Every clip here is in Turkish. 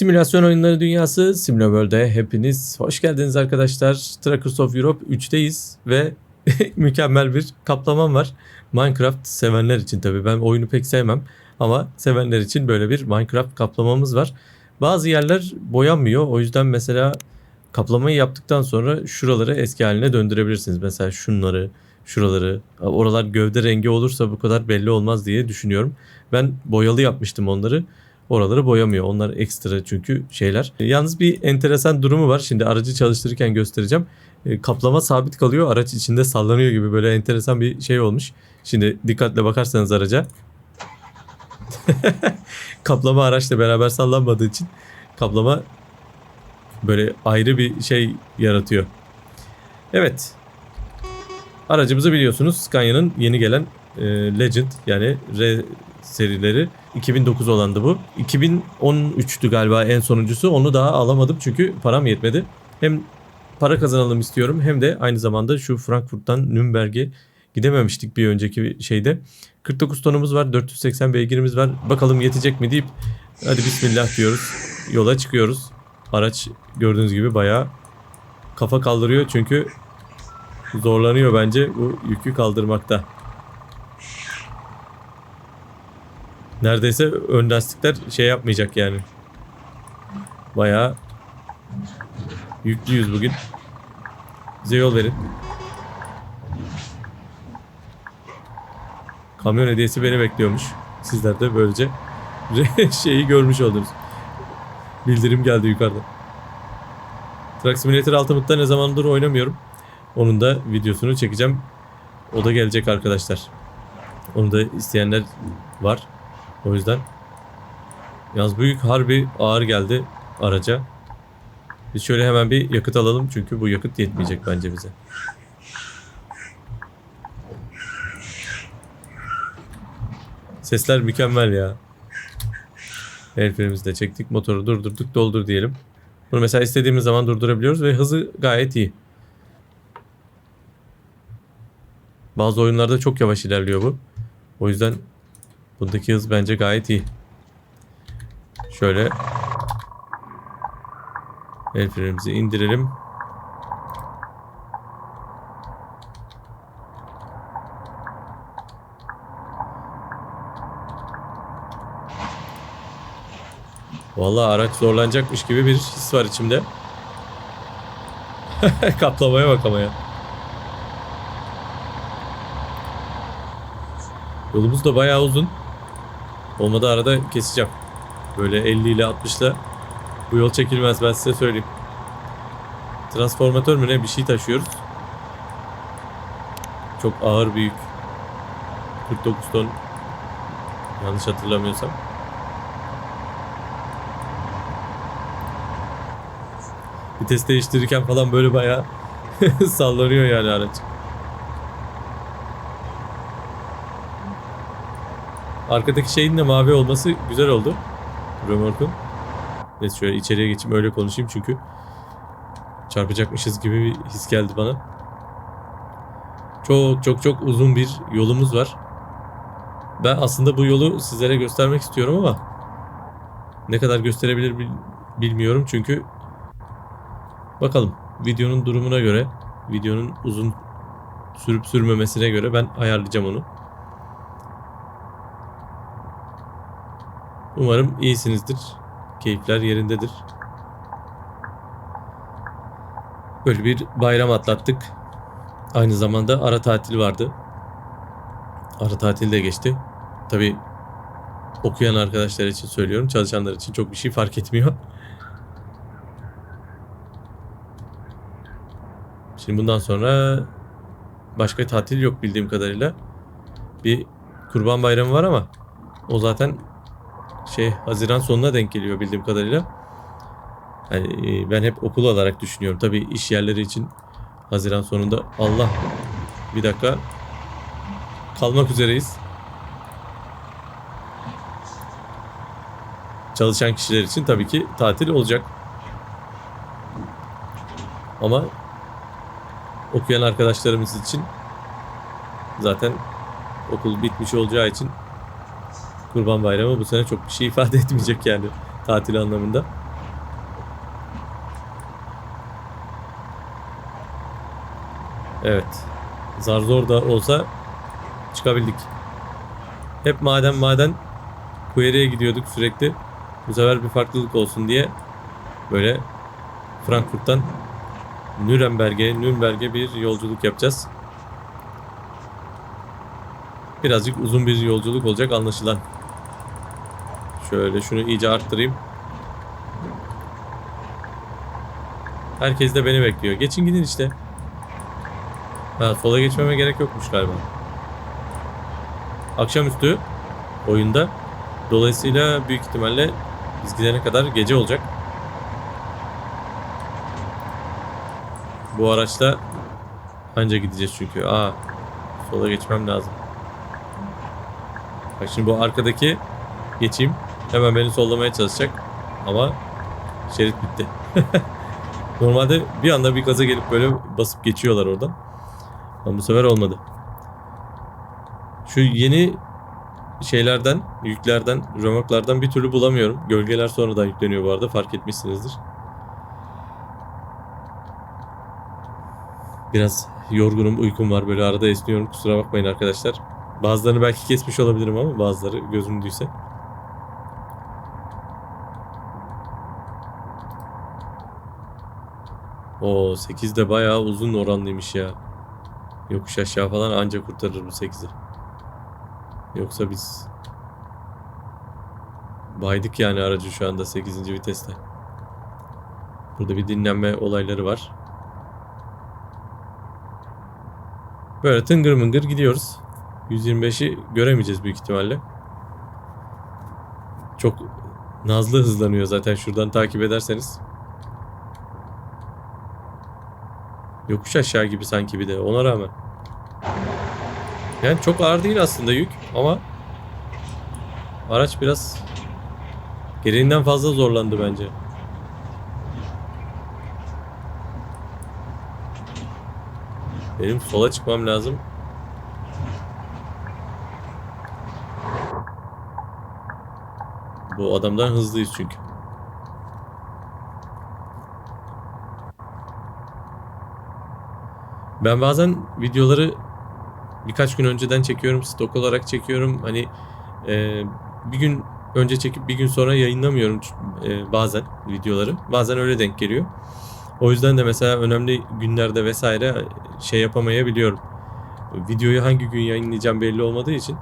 Simülasyon oyunları dünyası SimulaWorld'e hepiniz hoş geldiniz arkadaşlar. Trackers of Europe 3'teyiz ve mükemmel bir kaplamam var. Minecraft sevenler için tabii ben oyunu pek sevmem ama sevenler için böyle bir Minecraft kaplamamız var. Bazı yerler boyanmıyor o yüzden mesela kaplamayı yaptıktan sonra şuraları eski haline döndürebilirsiniz. Mesela şunları, şuraları, oralar gövde rengi olursa bu kadar belli olmaz diye düşünüyorum. Ben boyalı yapmıştım onları. Oraları boyamıyor. Onlar ekstra çünkü şeyler. Yalnız bir enteresan durumu var. Şimdi aracı çalıştırırken göstereceğim. E, Kaplama sabit kalıyor. Araç içinde sallanıyor gibi böyle enteresan bir şey olmuş. Şimdi dikkatle bakarsanız araca. kaplama araçla beraber sallanmadığı için kaplama böyle ayrı bir şey yaratıyor. Evet. Aracımızı biliyorsunuz. Scania'nın yeni gelen e, Legend yani R serileri 2009 olandı bu. 2013'tü galiba en sonuncusu. Onu daha alamadım çünkü param yetmedi. Hem para kazanalım istiyorum hem de aynı zamanda şu Frankfurt'tan Nürnberg'e gidememiştik bir önceki şeyde. 49 tonumuz var, 480 beygirimiz var. Bakalım yetecek mi deyip hadi bismillah diyoruz. Yola çıkıyoruz. Araç gördüğünüz gibi bayağı kafa kaldırıyor çünkü zorlanıyor bence bu yükü kaldırmakta. Neredeyse ön lastikler şey yapmayacak yani. Bayağı yüklüyüz bugün. Bize yol verin. Kamyon hediyesi beni bekliyormuş. Sizler de böylece şeyi görmüş oldunuz. Bildirim geldi yukarıda. Truck Simulator Ultimate'da ne zamandır oynamıyorum. Onun da videosunu çekeceğim. O da gelecek arkadaşlar. Onu da isteyenler var. O yüzden yalnız bu yük harbi ağır geldi araca. Biz şöyle hemen bir yakıt alalım çünkü bu yakıt yetmeyecek bence bize. Sesler mükemmel ya. El frenimizi de çektik. Motoru durdurduk. Doldur diyelim. Bunu mesela istediğimiz zaman durdurabiliyoruz ve hızı gayet iyi. Bazı oyunlarda çok yavaş ilerliyor bu. O yüzden bundaki hız bence gayet iyi. Şöyle el frenimizi indirelim. Vallahi araç zorlanacakmış gibi bir his var içimde. Kaplamaya bak ama ya. Yolumuz da bayağı uzun. Olmadı arada keseceğim. Böyle 50 ile 60 ile bu yol çekilmez ben size söyleyeyim. Transformatör mü ne bir şey taşıyoruz. Çok ağır bir yük. 49 ton. Yanlış hatırlamıyorsam. Vites değiştirirken falan böyle bayağı sallanıyor yani araç. Arkadaki şeyin de mavi olması güzel oldu. Römorkun. Neyse şöyle içeriye geçeyim öyle konuşayım çünkü çarpacakmışız gibi bir his geldi bana. Çok çok çok uzun bir yolumuz var. Ben aslında bu yolu sizlere göstermek istiyorum ama ne kadar gösterebilir bil- bilmiyorum çünkü bakalım videonun durumuna göre videonun uzun sürüp sürmemesine göre ben ayarlayacağım onu. Umarım iyisinizdir. Keyifler yerindedir. Böyle bir bayram atlattık. Aynı zamanda ara tatil vardı. Ara tatil de geçti. Tabi okuyan arkadaşlar için söylüyorum. Çalışanlar için çok bir şey fark etmiyor. Şimdi bundan sonra başka tatil yok bildiğim kadarıyla. Bir kurban bayramı var ama o zaten şey Haziran sonuna denk geliyor bildiğim kadarıyla. Yani e, ben hep okul olarak düşünüyorum. Tabii iş yerleri için Haziran sonunda Allah bir dakika kalmak üzereyiz. Çalışan kişiler için tabii ki tatil olacak. Ama okuyan arkadaşlarımız için zaten okul bitmiş olacağı için Kurban Bayramı bu sene çok bir şey ifade etmeyecek yani tatil anlamında. Evet. Zar zor da olsa çıkabildik. Hep maden maden Query'e gidiyorduk sürekli. Bu sefer bir farklılık olsun diye böyle Frankfurt'tan Nürnberg'e Nürnberg'e bir yolculuk yapacağız. Birazcık uzun bir yolculuk olacak anlaşılan. Şöyle şunu iyice arttırayım. Herkes de beni bekliyor. Geçin gidin işte. Ha, sola geçmeme gerek yokmuş galiba. Akşamüstü oyunda. Dolayısıyla büyük ihtimalle biz gidene kadar gece olacak. Bu araçla anca gideceğiz çünkü. Aa, sola geçmem lazım. Bak şimdi bu arkadaki geçeyim. Hemen beni sollamaya çalışacak. Ama şerit bitti. Normalde bir anda bir gaza gelip böyle basıp geçiyorlar oradan. Ama bu sefer olmadı. Şu yeni şeylerden, yüklerden, römorklardan bir türlü bulamıyorum. Gölgeler sonradan yükleniyor bu arada fark etmişsinizdir. Biraz yorgunum, uykum var böyle arada esniyorum kusura bakmayın arkadaşlar. Bazılarını belki kesmiş olabilirim ama bazıları gözümdüyse. O 8 de bayağı uzun oranlıymış ya. Yokuş aşağı falan anca kurtarır bu 8'i. Yoksa biz baydık yani aracı şu anda 8. viteste. Burada bir dinlenme olayları var. Böyle tıngır mıngır gidiyoruz. 125'i göremeyeceğiz büyük ihtimalle. Çok nazlı hızlanıyor zaten şuradan takip ederseniz. Yokuş aşağı gibi sanki bir de ona rağmen. Yani çok ağır değil aslında yük ama araç biraz gereğinden fazla zorlandı bence. Benim sola çıkmam lazım. Bu adamdan hızlıyız çünkü. Ben bazen videoları birkaç gün önceden çekiyorum, stok olarak çekiyorum. Hani e, bir gün önce çekip bir gün sonra yayınlamıyorum e, bazen videoları. Bazen öyle denk geliyor. O yüzden de mesela önemli günlerde vesaire şey yapamayabiliyorum. Videoyu hangi gün yayınlayacağım belli olmadığı için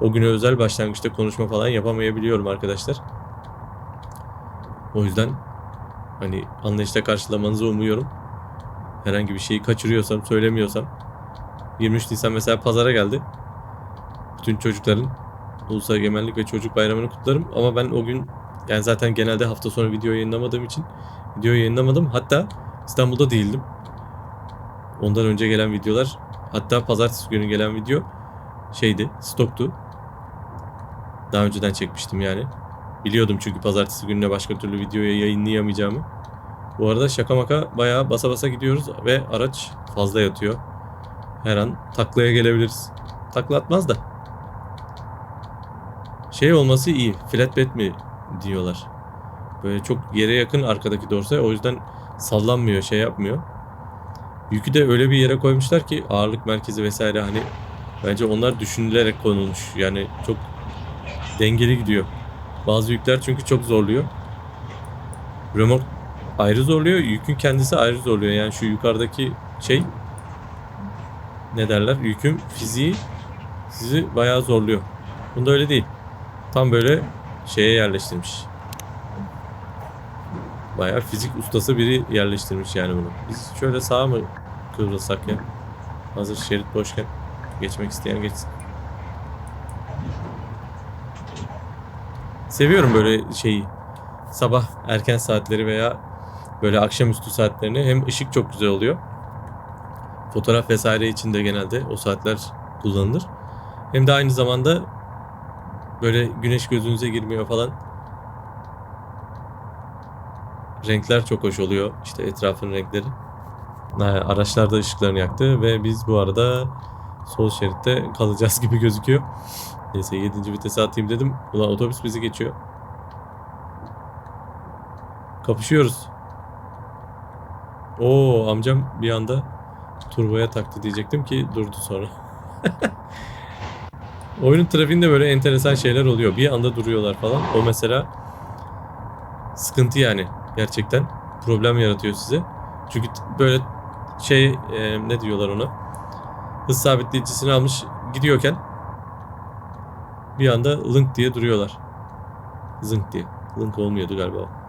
o güne özel başlangıçta konuşma falan yapamayabiliyorum arkadaşlar. O yüzden hani anlayışla karşılamanızı umuyorum. Herhangi bir şeyi kaçırıyorsam, söylemiyorsam. 23 Nisan mesela pazara geldi. Bütün çocukların Ulusal Egemenlik ve Çocuk Bayramı'nı kutlarım. Ama ben o gün yani zaten genelde hafta sonu video yayınlamadığım için video yayınlamadım. Hatta İstanbul'da değildim. Ondan önce gelen videolar hatta pazartesi günü gelen video şeydi, stoktu. Daha önceden çekmiştim yani. Biliyordum çünkü pazartesi gününe başka türlü videoya yayınlayamayacağımı. Bu arada şaka maka bayağı basa basa gidiyoruz ve araç fazla yatıyor. Her an taklaya gelebiliriz. Takla atmaz da. Şey olması iyi. Flatbed mi diyorlar. Böyle çok yere yakın arkadaki dorsa o yüzden sallanmıyor şey yapmıyor. Yükü de öyle bir yere koymuşlar ki ağırlık merkezi vesaire hani bence onlar düşünülerek konulmuş. Yani çok dengeli gidiyor. Bazı yükler çünkü çok zorluyor. Remork ayrı zorluyor. Yükün kendisi ayrı zorluyor. Yani şu yukarıdaki şey ne derler? Yükün fiziği sizi bayağı zorluyor. Bunda öyle değil. Tam böyle şeye yerleştirmiş. Bayağı fizik ustası biri yerleştirmiş yani bunu. Biz şöyle sağa mı kıvrılsak ya? Hazır şerit boşken geçmek isteyen geçsin. Seviyorum böyle şeyi. Sabah erken saatleri veya böyle akşamüstü saatlerini hem ışık çok güzel oluyor. Fotoğraf vesaire için de genelde o saatler kullanılır. Hem de aynı zamanda böyle güneş gözünüze girmiyor falan. Renkler çok hoş oluyor. İşte etrafın renkleri. Araçlar da ışıklarını yaktı ve biz bu arada sol şeritte kalacağız gibi gözüküyor. Neyse 7. vitese atayım dedim. Ulan otobüs bizi geçiyor. Kapışıyoruz. Oo amcam bir anda turboya taktı diyecektim ki durdu sonra. Oyunun trafiğinde böyle enteresan şeyler oluyor. Bir anda duruyorlar falan. O mesela sıkıntı yani gerçekten problem yaratıyor size. Çünkü böyle şey e, ne diyorlar ona? Hız sabitleyicisini almış gidiyorken bir anda link diye duruyorlar. Zınk diye. Link olmuyordu galiba o.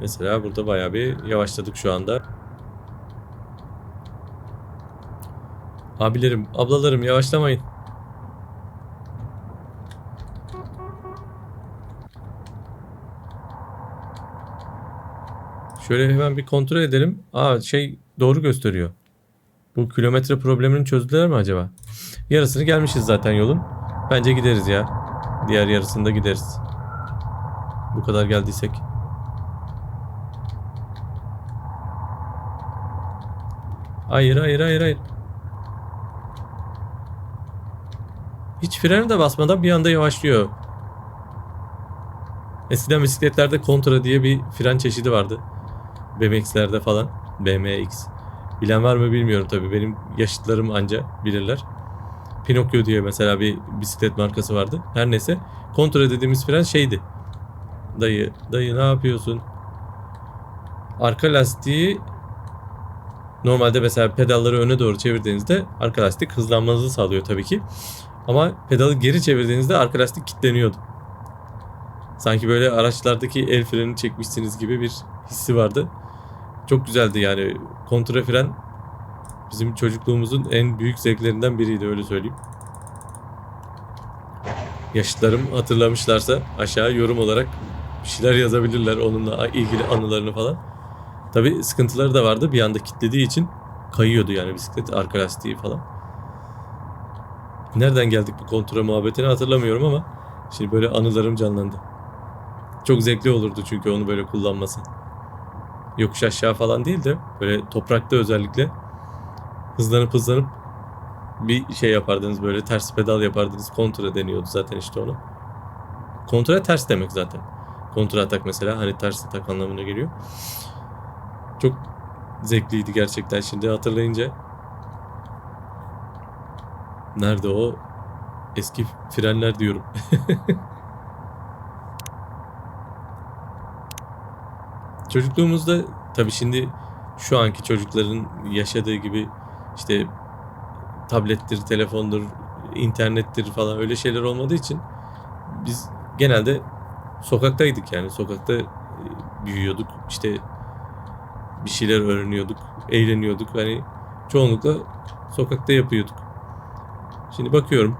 Mesela burada bayağı bir yavaşladık şu anda. Abilerim, ablalarım yavaşlamayın. Şöyle hemen bir kontrol edelim. Aa şey doğru gösteriyor. Bu kilometre problemini çözdüler mi acaba? Yarısını gelmişiz zaten yolun. Bence gideriz ya. Diğer yarısında gideriz. Bu kadar geldiysek. Hayır hayır hayır hayır. Hiç freni de basmadan bir anda yavaşlıyor. Eskiden bisikletlerde kontra diye bir fren çeşidi vardı. BMX'lerde falan. BMX. Bilen var mı bilmiyorum tabii. Benim yaşıtlarım anca bilirler. Pinokyo diye mesela bir bisiklet markası vardı. Her neyse. Kontra dediğimiz fren şeydi. Dayı, dayı ne yapıyorsun? Arka lastiği normalde mesela pedalları öne doğru çevirdiğinizde arka lastik hızlanmanızı sağlıyor tabii ki. Ama pedalı geri çevirdiğinizde arka lastik kilitleniyordu. Sanki böyle araçlardaki el freni çekmişsiniz gibi bir hissi vardı. Çok güzeldi yani. Kontra fren bizim çocukluğumuzun en büyük zevklerinden biriydi öyle söyleyeyim. Yaşıtlarım hatırlamışlarsa aşağı yorum olarak bir şeyler yazabilirler onunla ilgili anılarını falan. Tabi sıkıntıları da vardı. Bir anda kilitlediği için kayıyordu yani bisiklet arka lastiği falan. Nereden geldik bu kontra muhabbetini hatırlamıyorum ama şimdi böyle anılarım canlandı. Çok zevkli olurdu çünkü onu böyle kullanması. Yokuş aşağı falan değil de böyle toprakta özellikle hızlanıp hızlanıp bir şey yapardınız böyle ters pedal yapardınız. Kontra deniyordu zaten işte onu. Kontra ters demek zaten. Kontra atak mesela hani ters atak anlamına geliyor. Çok zevkliydi gerçekten şimdi hatırlayınca. Nerede o eski frenler diyorum. Çocukluğumuzda tabii şimdi şu anki çocukların yaşadığı gibi işte tablettir, telefondur, internettir falan öyle şeyler olmadığı için biz genelde sokaktaydık yani sokakta e, büyüyorduk işte bir şeyler öğreniyorduk, eğleniyorduk hani çoğunlukla sokakta yapıyorduk. Şimdi bakıyorum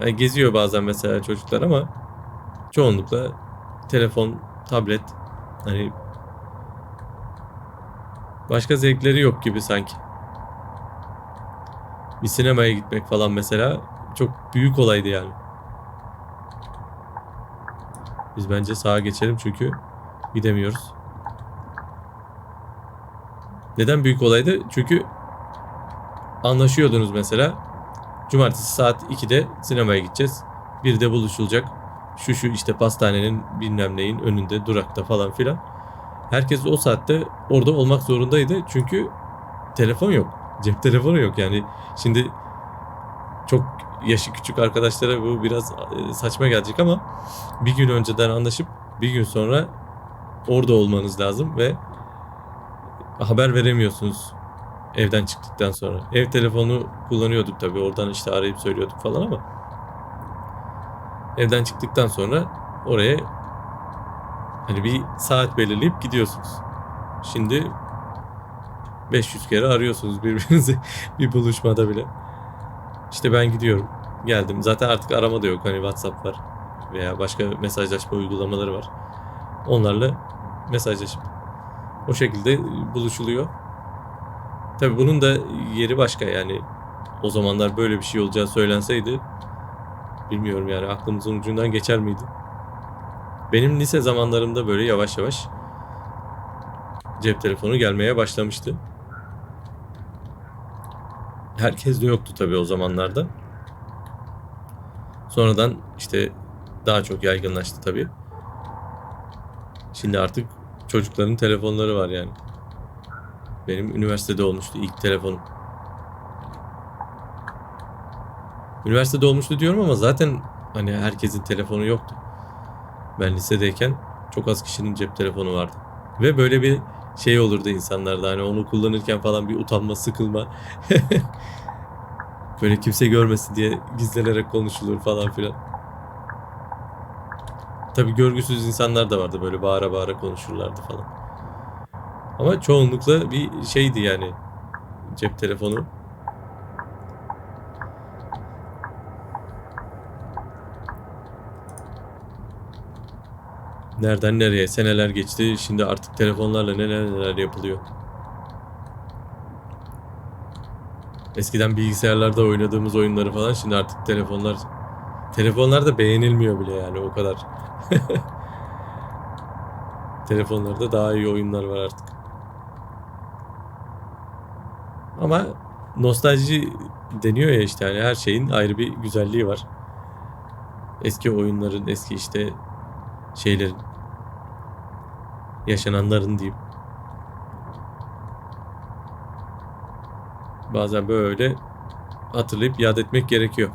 yani geziyor bazen mesela çocuklar ama çoğunlukla telefon, tablet hani başka zevkleri yok gibi sanki. Bir sinemaya gitmek falan mesela çok büyük olaydı yani. Biz bence sağa geçelim çünkü gidemiyoruz. Neden büyük olaydı? Çünkü anlaşıyordunuz mesela. Cumartesi saat 2'de sinemaya gideceğiz. Bir de buluşulacak. Şu şu işte pastanenin bilmem neyin önünde durakta falan filan. Herkes o saatte orada olmak zorundaydı. Çünkü telefon yok. Cep telefonu yok yani. Şimdi çok yaşı küçük arkadaşlara bu biraz e, saçma gelecek ama bir gün önceden anlaşıp bir gün sonra orada olmanız lazım ve haber veremiyorsunuz evden çıktıktan sonra. Ev telefonu kullanıyorduk tabii. Oradan işte arayıp söylüyorduk falan ama evden çıktıktan sonra oraya hani bir saat belirleyip gidiyorsunuz. Şimdi 500 kere arıyorsunuz birbirinizi bir buluşmada bile. İşte ben gidiyorum. Geldim. Zaten artık arama da yok. Hani WhatsApp var veya başka mesajlaşma uygulamaları var. Onlarla mesajlaşıp o şekilde buluşuluyor. Tabii bunun da yeri başka yani. O zamanlar böyle bir şey olacağı söylenseydi bilmiyorum yani aklımızın ucundan geçer miydi? Benim lise zamanlarımda böyle yavaş yavaş cep telefonu gelmeye başlamıştı. Herkes de yoktu tabii o zamanlarda. Sonradan işte daha çok yaygınlaştı tabii. Şimdi artık çocukların telefonları var yani. Benim üniversitede olmuştu ilk telefonum. Üniversitede olmuştu diyorum ama zaten hani herkesin telefonu yoktu. Ben lisedeyken çok az kişinin cep telefonu vardı. Ve böyle bir şey olurdu insanlarda hani onu kullanırken falan bir utanma, sıkılma. böyle kimse görmesin diye gizlenerek konuşulur falan filan. Tabii görgüsüz insanlar da vardı böyle bağıra bağıra konuşurlardı falan. Ama çoğunlukla bir şeydi yani cep telefonu. Nereden nereye seneler geçti. Şimdi artık telefonlarla neler neler yapılıyor. Eskiden bilgisayarlarda oynadığımız oyunları falan şimdi artık telefonlar telefonlarda beğenilmiyor bile yani o kadar. Telefonlarda daha iyi oyunlar var artık. Ama nostalji deniyor ya işte hani her şeyin ayrı bir güzelliği var. Eski oyunların, eski işte şeylerin yaşananların diyeyim. Bazen böyle hatırlayıp yad etmek gerekiyor.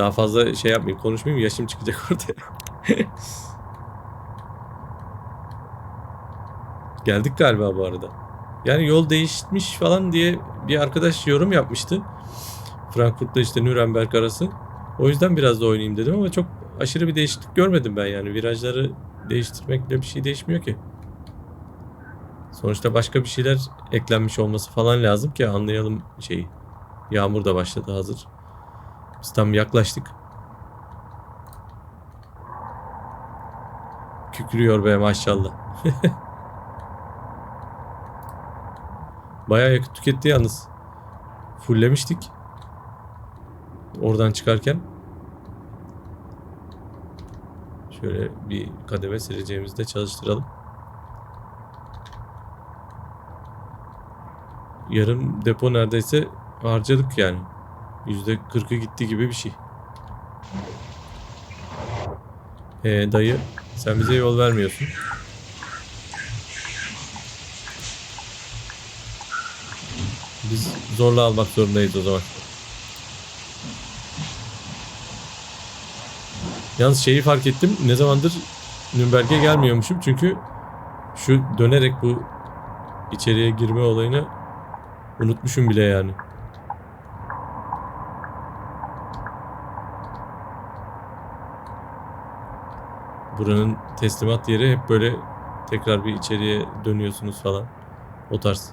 Daha fazla şey yapmayayım, konuşmayayım yaşım çıkacak ortaya. Geldik galiba bu arada. Yani yol değişmiş falan diye bir arkadaş yorum yapmıştı. Frankfurt'ta işte Nürnberg arası. O yüzden biraz da oynayayım dedim ama çok aşırı bir değişiklik görmedim ben yani. Virajları değiştirmekle bir şey değişmiyor ki. Sonuçta başka bir şeyler eklenmiş olması falan lazım ki anlayalım şeyi. Yağmur da başladı hazır. Biz tam yaklaştık. Kükrüyor be maşallah. Bayağı yakıt tüketti yalnız. Fullemiştik. Oradan çıkarken. Şöyle bir kademe sileceğimizi de çalıştıralım. Yarım depo neredeyse harcadık yani. Yüzde kırkı gitti gibi bir şey. Ee, dayı sen bize yol vermiyorsun. Biz zorla almak zorundayız o zaman. Yalnız şeyi fark ettim. Ne zamandır Nürnberg'e gelmiyormuşum. Çünkü şu dönerek bu içeriye girme olayını unutmuşum bile yani. Buranın teslimat yeri hep böyle tekrar bir içeriye dönüyorsunuz falan. O tarz.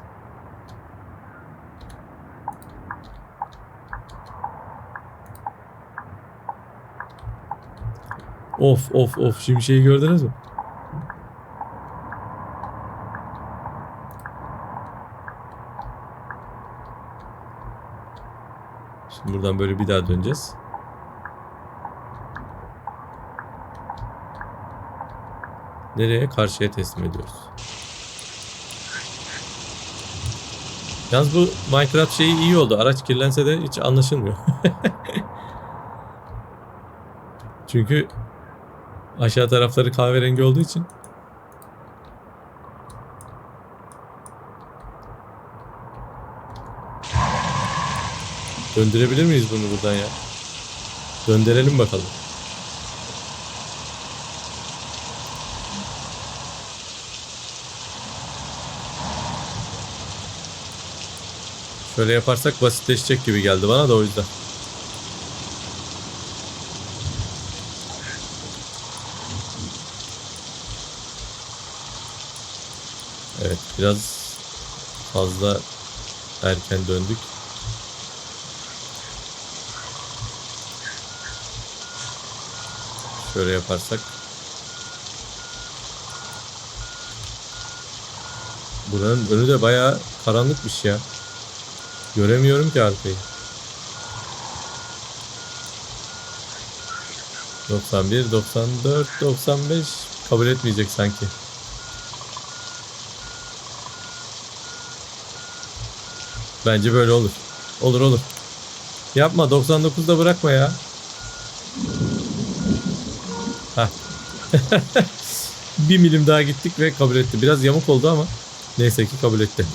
Of of of şimşeği gördünüz mü? Şimdi buradan böyle bir daha döneceğiz. Nereye? Karşıya teslim ediyoruz. Yalnız bu Minecraft şeyi iyi oldu. Araç kirlense de hiç anlaşılmıyor. Çünkü aşağı tarafları kahverengi olduğu için Döndürebilir miyiz bunu buradan ya? Döndürelim bakalım. Şöyle yaparsak basitleşecek gibi geldi bana da o yüzden. Evet biraz fazla erken döndük. Şöyle yaparsak. Buranın önü de bayağı karanlıkmış ya. Göremiyorum ki arkayı. 91, 94, 95 kabul etmeyecek sanki. Bence böyle olur. Olur olur. Yapma 99'da bırakma ya. Heh. bir milim daha gittik ve kabul etti. Biraz yamuk oldu ama Neyse ki kabul etti.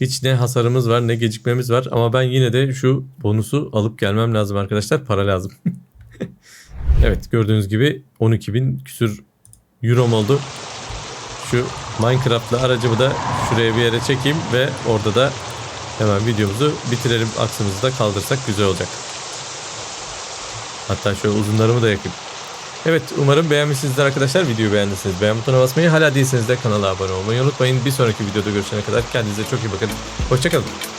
Hiç ne hasarımız var ne gecikmemiz var ama ben yine de şu bonusu alıp gelmem lazım arkadaşlar. Para lazım. evet gördüğünüz gibi 12.000 küsür eurom oldu. Şu Minecraft'lı aracımı da şuraya bir yere çekeyim ve orada da hemen videomuzu bitirelim. Aksımızı da kaldırsak güzel olacak. Hatta şöyle uzunlarımı da yakayım. Evet umarım beğenmişsinizdir arkadaşlar. Videoyu beğendiyseniz beğen butonuna basmayı hala değilseniz de kanala abone olmayı unutmayın. Bir sonraki videoda görüşene kadar kendinize çok iyi bakın. Hoşçakalın.